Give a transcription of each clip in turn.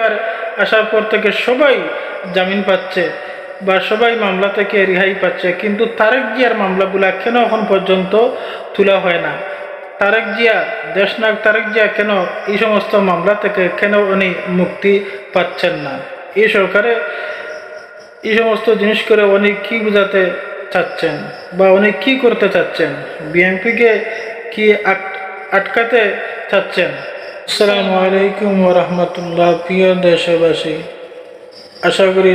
সরকার আসার পর থেকে সবাই জামিন পাচ্ছে বা সবাই মামলা থেকে রেহাই পাচ্ছে। কিন্তু তারেক জিয়ার মামলাগুলা কেন এখন পর্যন্ত তোলা হয় না? তারেক জিয়া, দেশনায়ক তারেক জিয়া কেন এই সমস্ত মামলা থেকে কেন উনি মুক্তি পাচ্ছেন না? এই সরকারে এই সমস্ত জিনিস করে উনি কি বোঝাতে চাচ্ছেন বা উনি কি করতে চাচ্ছেন? বিএনপিকে কি আটকাতে চাচ্ছেন? আসসালামু আলাইকুম রহমতুল্লাহ, প্রিয় দেশবাসী। আশা করি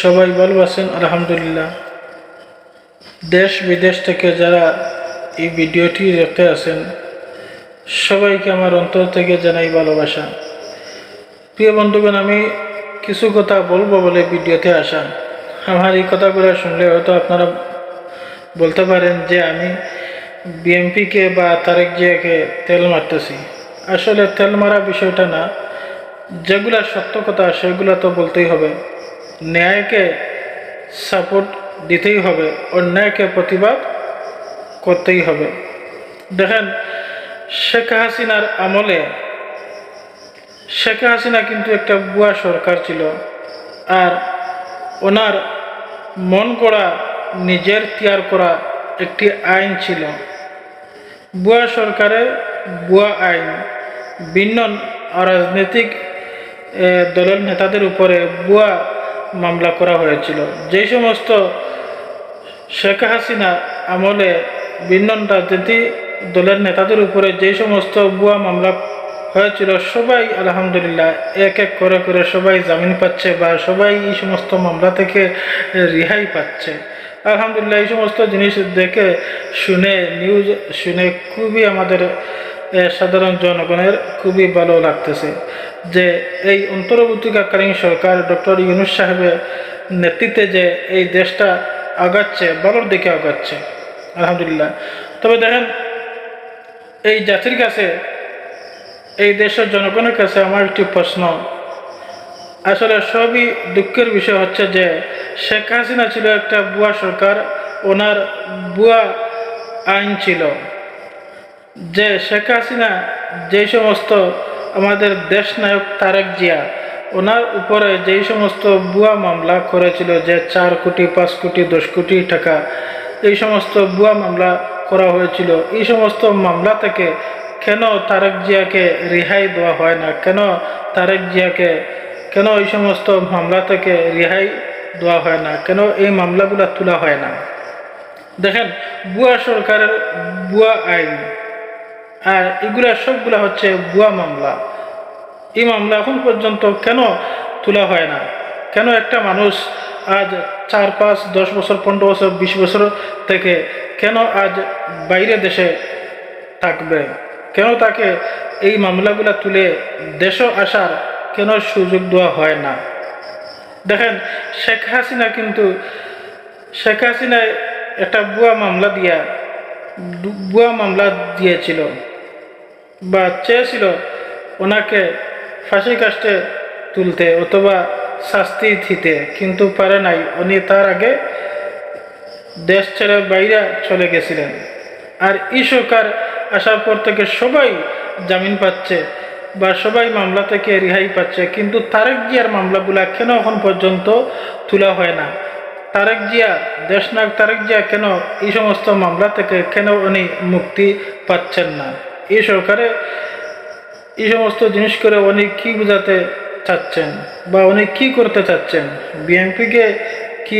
সবাই ভালো আছেন, আলহামদুলিল্লাহ। দেশ বিদেশ থেকে যারা এই ভিডিওটি দেখতে আছেন, সবাইকে আমার অন্তর থেকে জানাই ভালোবাসা। প্রিয় বন্ধুগণ, আমি কিছু কথা বলব বলে ভিডিওতে আসা। আমার এই কথাগুলো শুনলে হয়তো আপনারা বলতে পারেন যে আমি বিএমপিকে বা তারেক জিয়াকে তেল মারতেছি। আসলে তেল মারা বিষয়টা না। যেগুলা সত্য কথা, সেগুলো তো বলতেই হবে। ন্যায়কে সাপোর্ট দিতেই হবে, অন্যায়কে প্রতিবাদ করতেই হবে। দেখেন, শেখ হাসিনার আমলে, শেখ হাসিনা কিন্তু একটা বুয়া সরকার ছিল। আর ওনার মন করা নিজের তৈয়ার করা একটি আইন ছিল। বুয়া সরকারের বুয়া আইন। ভিন্ন রাজনৈতিক দলের নেতাদের উপরে বুয়া মামলা করা হয়েছিল। যেই সমস্ত শেখ হাসিনা আমলে ভিন্ন রাজনীতি দলের নেতাদের উপরে যে সমস্ত বুয়া মামলা হয়েছিল, সবাই আলহামদুলিল্লাহ এক এক করে করে সবাই জামিন পাচ্ছে বা সবাই এই সমস্ত মামলা থেকে রেহাই পাচ্ছে। আলহামদুলিল্লাহ, এই সমস্ত জিনিস দেখে শুনে নিউজ শুনে খুবই আমাদের সাধারণ জনগণের খুবই ভালো লাগতেছে যে এই অন্তর্বর্তীকালীন সরকার ডক্টর ইউনুস সাহেবের নেতৃত্বে যে এই দেশটা আগাচ্ছে, ভালোর দিকে আগাচ্ছে, আলহামদুলিল্লাহ। তবে দেখেন, এই জাতির কাছে, এই দেশের জনগণের কাছে আমার একটি প্রশ্ন আসলে সবই দুঃখের বিষয় হচ্ছে যে শেখ হাসিনা ছিল একটা বুয়া সরকার, ওনার বুয়া আইন ছিল। যে শেখ হাসিনা যে সমস্ত আমাদের দেশ নায়ক তারেক জিয়া, ওনার উপরে যেই সমস্ত বুয়া মামলা করেছিল যে চার কোটি, পাঁচ কোটি, দশ কোটি টাকা, এই সমস্ত বুয়া মামলা করা হয়েছিল। এই সমস্ত মামলা থেকে কেন তারেক জিয়াকে রেহাই দেওয়া হয় না? কেন তারেক জিয়াকে কেন এই সমস্ত মামলা থেকে রেহাই দেওয়া হয় না? কেন এই মামলাগুলো তোলা হয় না? দেখেন, বুয়া সরকারের বুয়া আইন, আর এগুলা সবগুলা হচ্ছে বুয়া মামলা। এই মামলা এখন পর্যন্ত কেন তোলা হয় না? কেন একটা মানুষ আজ চার, পাঁচ, দশ বছর, পনেরো বছর, বিশ বছর থেকে কেন আজ বাইরে দেশে থাকবে? কেন তাকে এই মামলাগুলা তুলে দেশ আসার কেন সুযোগ দেওয়া হয় না? দেখেন, শেখ হাসিনা কিন্তু, শেখ হাসিনায় একটা বুয়া মামলা দিয়া বুয়া মামলা দিয়েছিল বা চেয়েছিল ওনাকে ফাঁসি কাস্টে তুলতে অথবা শাস্তি দিতে, কিন্তু পারে নাই। উনি তার আগে দেশ ছেড়ে বাইরে চলে গেছিলেন। আর এই সরকার আসার পর থেকে সবাই জামিন পাচ্ছে। বা সবাই মামলা থেকে রেহাই পাচ্ছে, কিন্তু তারেক জিয়ার মামলাগুলা কেন এখন পর্যন্ত তোলা হয় না? তারেক জিয়া দেশনাগ তারেক জিয়া কেন এই সমস্ত মামলা থেকে কেন উনি মুক্তি পাচ্ছেন না? এই সরকারে এই সমস্ত জিনিস করে উনি কি বোঝাতে চাচ্ছেন বা উনি কি করতে চাচ্ছেন? বিএনপিকে কি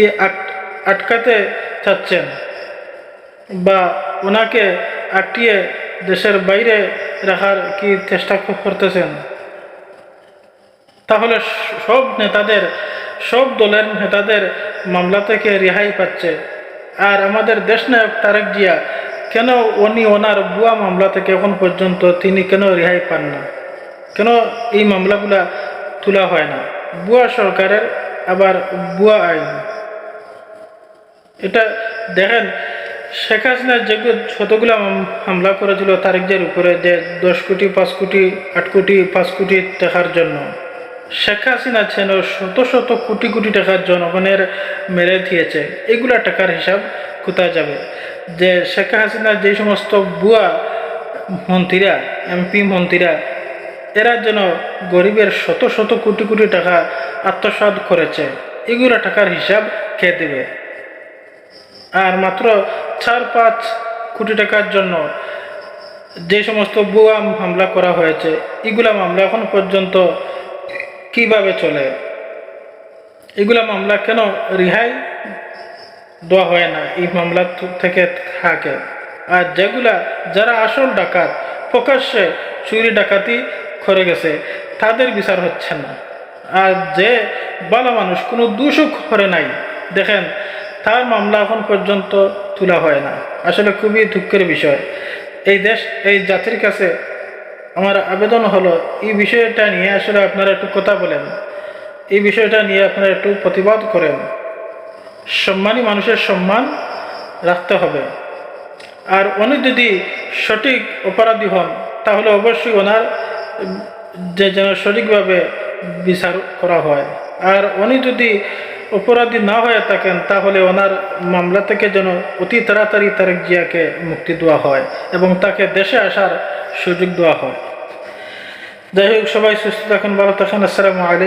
আটকাতে চাচ্ছেন? বা ওনাকে আটকিয়ে দেশের বাইরে রাখার কি চেষ্টা করতেছেন? তাহলে সব নেতাদের, সব দলের নেতাদের মামলা থেকে রেহাই পাচ্ছে। আর আমাদের দেশ নায়ক তারেক জিয়া, কেন উনি ওনার বুয়া মামলা থেকে এখন পর্যন্ত তিনি কেন রেহাই পান না? কেন এই মামলাগুলা তোলা হয় না? বুয়া সরকারের, আবার বুয়া আইন। এটা দেখেন শেখ হাসিনা যে যতগুলো মাম- হামলা করেছিল তারেকদের উপরে যে দশ কোটি, পাঁচ কোটি, আট কোটি, পাঁচ কোটি টাকার জন্য। শেখ হাসিনা ছেন শত শত কোটি কোটি টাকার জনগণের মেরে দিয়েছে, এগুলা টাকার হিসাব কোথায় যাবে? যে শেখ হাসিনা যে সমস্ত বুয়া মন্ত্রীরা, এমপি মন্ত্রীরা, এরা যেন গরিবের শত শত কোটি কোটি টাকা আত্মসাৎ করেছে, এগুলো টাকার হিসাব কে দেবে? আর মাত্র চার পাঁচ কোটি টাকার জন্য যে সমস্ত বুয়া মামলা করা হয়েছে, এগুলা মামলা এখন পর্যন্ত কীভাবে চলে? এগুলা মামলা কেন রিহাই দেওয়া হয় না? এই মামলা থেকে থাকে। আর যেগুলা যারা আসল ডাকাত, প্রকাশ্যে চুরি ডাকাতি করে গেছে, তাদের বিচার হচ্ছে না। আর যে ভালো মানুষ, কোনো দোষও করে নাই। দেখেন তার মামলা এখন পর্যন্ত তোলা হয় না। আসলে খুবই দুঃখের বিষয়। এই দেশ, এই জাতির কাছে আমার আবেদন হলো, এই বিষয়টা নিয়ে আসলে আপনারা একটু কথা বলেন। এই বিষয়টা নিয়ে আপনারা একটু প্রতিবাদ করেন। সম্মানী মানুষের সম্মান রাখতে হবে। আর উনি যদি সঠিক অপরাধী হন, তাহলে অবশ্যই ওনার যে যেন সঠিকভাবে বিচার করা হয়। আর উনি যদি অপরাধী না হয়ে থাকেন, তাহলে ওনার মামলা থেকে যেন অতি তাড়াতাড়ি তারেক জিয়াকে মুক্তি দেওয়া হয় এবং তাকে দেশে আসার সুযোগ দেওয়া হয়। যাই হোক, সবাই সুস্থ থাকুন, ভালো থাকুন, আসসালামু আলাইকুম।